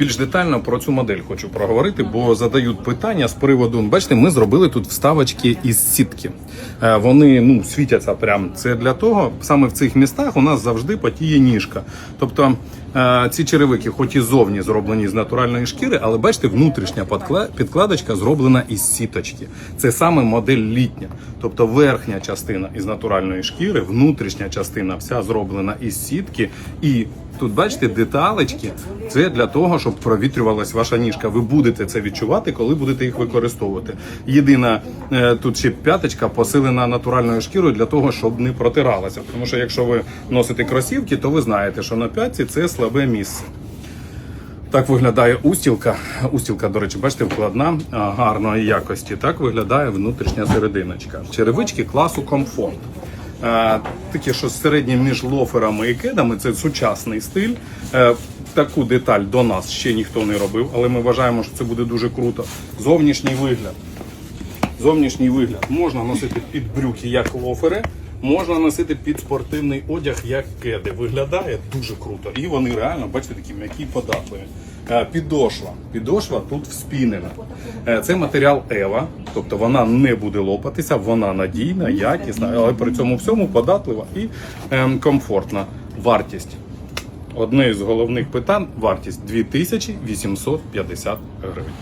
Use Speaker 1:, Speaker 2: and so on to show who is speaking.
Speaker 1: більш детально про цю модель хочу проговорити, бо задають питання з приводу. Бачите, ми зробили тут вставочки із сітки. Е, Вони ну світяться прям. Це для того, саме в цих містах у нас завжди потіє ніжка. Тобто е, ці черевики, хоч і зовні зроблені з натуральної шкіри, але бачите, внутрішня підкладочка зроблена із сіточки. Це саме модель літня. Тобто верхня частина із натуральної шкіри, внутрішня частина вся зроблена із сітки. І тут бачите деталечки. Це для того, щоб провітрювалась ваша ніжка. Ви будете це відчувати, коли будете їх використовувати. Єдина е, тут ще п'яточка посилена натуральною шкірою для того, щоб не протиралася. Тому що якщо ви носите кросівки, то ви знаєте, що на п'ятці це слабе місце. Так виглядає устілка. Устілка, до речі, бачите, вкладна гарної якості. Так виглядає внутрішня серединочка. Черевички класу комфорт. Е, таке, що середнє між лоферами і кедами це сучасний стиль. Е, таку деталь до нас ще ніхто не робив, але ми вважаємо, що це буде дуже круто. Зовнішній вигляд. Зовнішній вигляд можна носити під брюки, як лофери, можна носити під спортивний одяг, як кеди. Виглядає дуже круто. І вони реально, бачите, такі м'які податливі. Е, Підошва. Підошва тут вспінена. Це матеріал Ева, тобто вона не буде лопатися, вона надійна, якісна, але при цьому всьому податлива і ем, комфортна. Вартість. Одне з головних питань вартість 2850 гривень.